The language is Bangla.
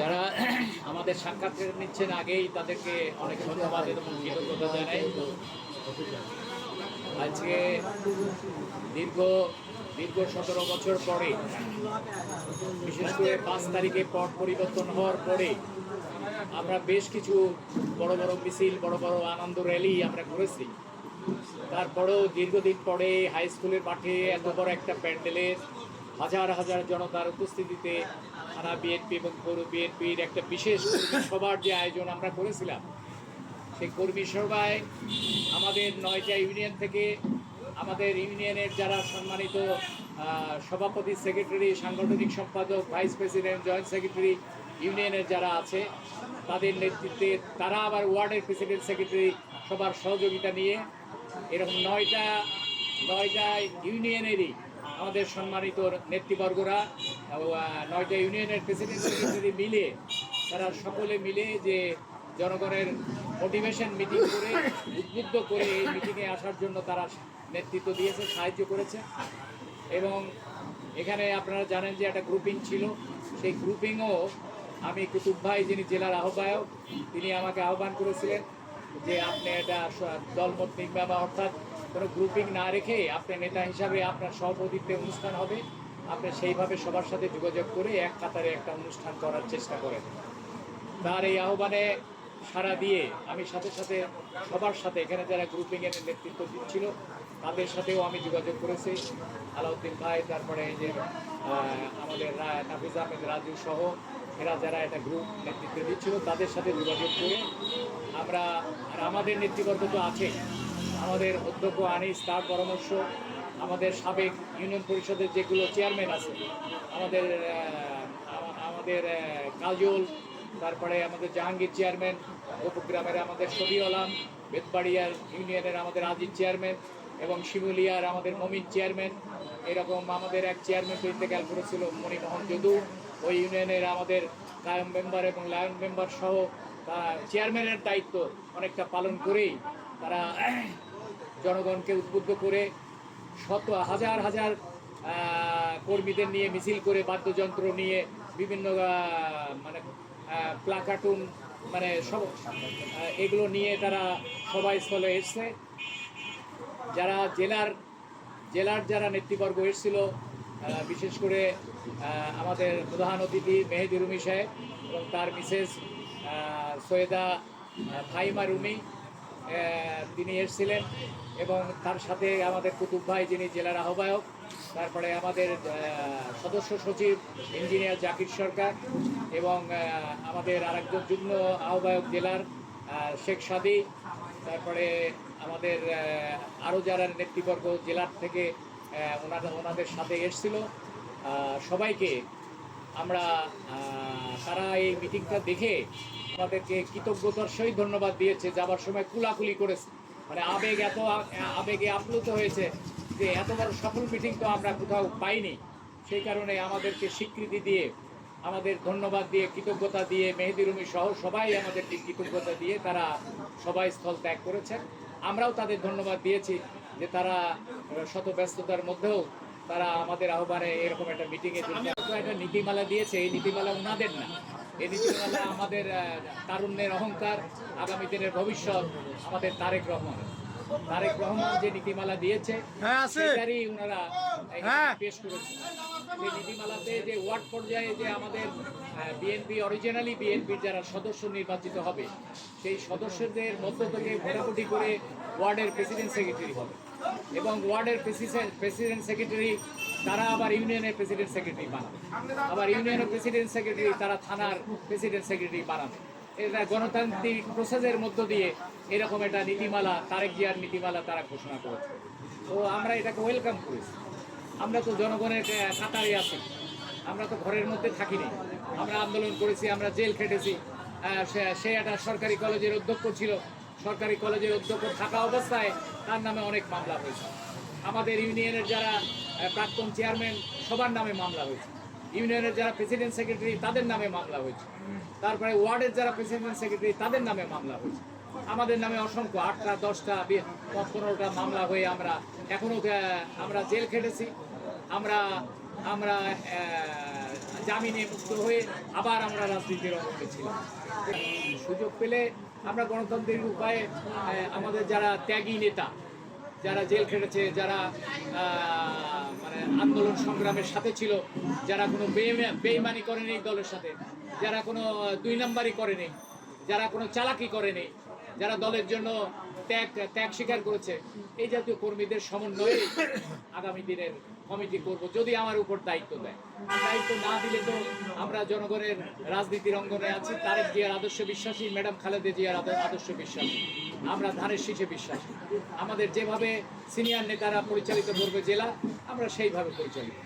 যারা আমাদের সাক্ষাৎ নিচ্ছেন আগেই তাদেরকে অনেক ধন্যবাদ এবং কৃতজ্ঞতা জানাই। আজকে দীর্ঘ দীর্ঘ সতেরো বছর পরে, বিশেষ করে পাঁচ তারিখে পট পরিবর্তন হওয়ার পরে আমরা বেশ কিছু বড় বড় মিছিল, বড় বড় আনন্দ র্যালি আমরা করেছি। তারপরেও দীর্ঘদিন পরে হাই স্কুলের মাঠে এত বড় একটা প্যান্ডেলের হাজার হাজার জনতার উপস্থিতিতে থানা বিএনপি এবং পৌর বিএনপির একটা বিশেষ সভার যে আয়োজন আমরা করেছিলাম, সেই কর্মী সভায় আমাদের নয়টা ইউনিয়ন থেকে আমাদের ইউনিয়নের যারা সম্মানিত সভাপতি, সেক্রেটারি, সাংগঠনিক সম্পাদক, ভাইস প্রেসিডেন্ট, জয়েন্ট সেক্রেটারি, ইউনিয়নের যারা আছে, তাদের নেতৃত্বে তারা আবার ওয়ার্ডের প্রেসিডেন্ট, সেক্রেটারি সবার সহযোগিতা নিয়ে এরকম নয়টা নয়টা ইউনিয়নেরই আমাদের সম্মানিত নেতৃবর্গরা নয়টা ইউনিয়নের প্রেসিডেন্ট মিলে, তারা সকলে মিলে যে জনগণের মোটিভেশন মিটিং করে, উদ্বুদ্ধ করে এই মিটিংয়ে আসার জন্য তারা নেতৃত্ব দিয়েছে, সাহায্য করেছে। এবং এখানে আপনারা জানেন যে একটা গ্রুপিং ছিল। সেই গ্রুপিংও আমি কুতুব ভাই, যিনি জেলার আহ্বায়ক, তিনি আমাকে আহ্বান করেছিলেন যে আপনি এটা দলমত নির্বাহ অর্থাৎ কোনো গ্রুপিং না রেখে আপনার নেতা হিসাবে আপনার সভাপতিত্বে অনুষ্ঠান হবে। আপনি সেইভাবে সবার সাথে যোগাযোগ করে এক কাতারে একটা অনুষ্ঠান করার চেষ্টা করেন। তার এই আহ্বানে সাড়া দিয়ে আমি সাথে সাথে সবার সাথে, এখানে যারা গ্রুপিংয়ের নেতৃত্ব দিচ্ছিল, তাদের সাথেও আমি যোগাযোগ করেছি। আলাউদ্দিন ভাই, তারপরে এই যে আমাদের নাফিজ আহমেদ, রাজু সহ এরা যারা একটা গ্রুপ নেতৃত্ব দিচ্ছিল, তাদের সাথে যোগাযোগ করে আমরা, আর আমাদের নেতৃবর্গ তো আছে আমাদের অধ্যক্ষ আনিস, তার পরামর্শ আমাদের সাবেক ইউনিয়ন পরিষদের যেগুলো চেয়ারম্যান আছে, আমাদের আমাদের কাজল, তারপরে আমাদের জাহাঙ্গীর চেয়ারম্যান, উপগ্রামের আমাদের শফি আলম, বেতবাড়িয়ার ইউনিয়নের আমাদের আজিজ চেয়ারম্যান এবং শিমুলিয়ার আমাদের মমিন চেয়ারম্যান। এরকম আমাদের এক চেয়ারম্যান ইন্তেকাল করেছিল মণিমোহন যদু। ওই ইউনিয়নের আমাদের লায়ন মেম্বার এবং লায়ন মেম্বার সহ চেয়ারম্যানের দায়িত্ব অনেকটা পালন করেই তারা জনগণকে উদ্বুদ্ধ করে শত হাজার হাজার কর্মীদের নিয়ে মিছিল করে বাদ্যযন্ত্র নিয়ে বিভিন্ন মানে প্লাকার্টুন মানে সব এগুলো নিয়ে তারা সবাই স্থলে এসছে। যারা জেলার জেলার যারা নেতৃবর্গ এসেছিল বিশেষ করে আমাদের প্রধান অতিথি মেহেদি রুমি সাহেব এবং তার মিসেস সৈয়দা ফাইমা রুমি তিনি এসেছিলেন এবং তার সাথে আমাদের কুতুব ভাই যিনি জেলার আহ্বায়ক, তারপরে আমাদের সদস্য সচিব ইঞ্জিনিয়ার জাকির সরকার এবং আমাদের আরেকজন যুগ্ম আহ্বায়ক জেলার শেখ সাদি, তারপরে আমাদের আরও যারা নেতৃবর্গ জেলার থেকে ওনারা, ওনাদের সাথে এসছিল। সবাইকে আমরা তারা এই মিটিংটা দেখে আমাদেরকে কৃতজ্ঞতার সহিত ধন্যবাদ দিয়েছে যাবার সময় কুলাকুলি করেছে। মানে আবেগ এত, আবেগে আপ্লুত হয়েছে যে এত বড় সফল মিটিং তো আমরা কোথাও পাইনি। সেই কারণে আমাদেরকে স্বীকৃতি দিয়ে, আমাদের ধন্যবাদ দিয়ে, কৃতজ্ঞতা দিয়ে, মেহেদি রুমি সহ সবাই আমাদেরকে কৃতজ্ঞতা দিয়ে তারা সবাই স্থল ত্যাগ করেছেন। আমরাও তাদের ধন্যবাদ দিয়েছি যে তারা শত ব্যস্ততার মধ্যেও তারা আমাদের আহ্বানে এরকম একটা মিটিংয়ে একটা নীতিমালা দিয়েছে। এই নীতিমালা ওনাদের না। এই নীতিমালা আমাদের তারুণ্যের অহংকার আগামী দিনের ভবিষ্যৎ আমাদের তারেক রহমান। তারেক রহমান যে নীতিমালা দিয়েছে হ্যাঁ, সেটারই ওনারা হ্যাঁ। পেশ করেছে সেই নীতিমালাতে যে ওয়ার্ড পর্যায়ে যে আমাদের বিএনপি অরিজিনালি বিএনপির যারা সদস্য নির্বাচিত হবে সেই সদস্যদের মধ্য থেকে ভোটাভুটি করে ওয়ার্ডের প্রেসিডেন্ট সেক্রেটারি হবে। এবং ওয়ার্ডের প্রেসিডেন্ট প্রেসিডেন্ট সেক্রেটারি, তারা আবার ইউনিয়নের প্রেসিডেন্ট সেক্রেটারি বানাবে। আবার ইউনিয়নের প্রেসিডেন্ট সেক্রেটারি, তারা থানার প্রেসিডেন্ট সেক্রেটারি বানাবে। এটা গণতান্ত্রিক প্রসেসের মধ্য দিয়ে এরকম একটা নীতিমালা, তারেক জিয়ার নীতিমালা তারা ঘোষণা করেছে। তো আমরা এটাকে ওয়েলকাম করেছি। আমরা তো জনগণের কাতারে আছি। আমরা তো ঘরের মধ্যে থাকিনি। আমরা আন্দোলন করেছি, আমরা জেল খেটেছি। সে একটা সরকারি কলেজের অধ্যক্ষ ছিল। সরকারি কলেজের অধ্যক্ষ থাকা অবস্থায় তার নামে অনেক মামলা হয়েছে। আমাদের ইউনিয়নের যারা প্রাক্তন চেয়ারম্যান, সবার নামে মামলা হয়েছে। ইউনিয়নের যারা প্রেসিডেন্ট সেক্রেটারি, তাদের নামে মামলা হয়েছে। তারপরে ওয়ার্ডের যারা প্রেসিডেন্ট সেক্রেটারি, তাদের নামে মামলা হয়েছে। আমাদের নামে অসংখ্য, আটটা, দশটা পনেরোটা মামলা হয়ে আমরা এখনও আমরা জেল খেটেছি। আমরা আমরা জামিনে মুক্ত হয়ে আবার আমরা রাজনীতির অঙ্গনে ছিলাম। সুযোগ পেলে আমরা গণতান্ত্রিক উপায়ে আমাদের যারা ত্যাগী নেতা, যারা জেল খেটেছে, যারা মানে আন্দোলন সংগ্রামের সাথে ছিল, যারা কোনো বেইমা- বেইমানি করেনি দলের সাথে, যারা কোনো দুই নাম্বারই করেনি, যারা কোনো চালাকি করেনি, যারা দলের জন্য ত্যাগ ত্যাগ স্বীকার করেছে। এই জাতীয় কর্মীদের সমন্বয়ে আগামী দিনের কমিটি করব যদি আমার উপর দায়িত্ব দেয়। দায়িত্ব না দিলে তো আমরা জনগণের রাজনীতির অঙ্গনে আছি। তারেক জিয়ার আদর্শ বিশ্বাসী, ম্যাডাম খালেদা জিয়ার আদর্শ বিশ্বাসী। আমরা ধানের শীষে বিশ্বাসী। আমাদের যেভাবে সিনিয়র নেতারা পরিচালিত করবে জেলা, আমরা সেইভাবে পরিচালিত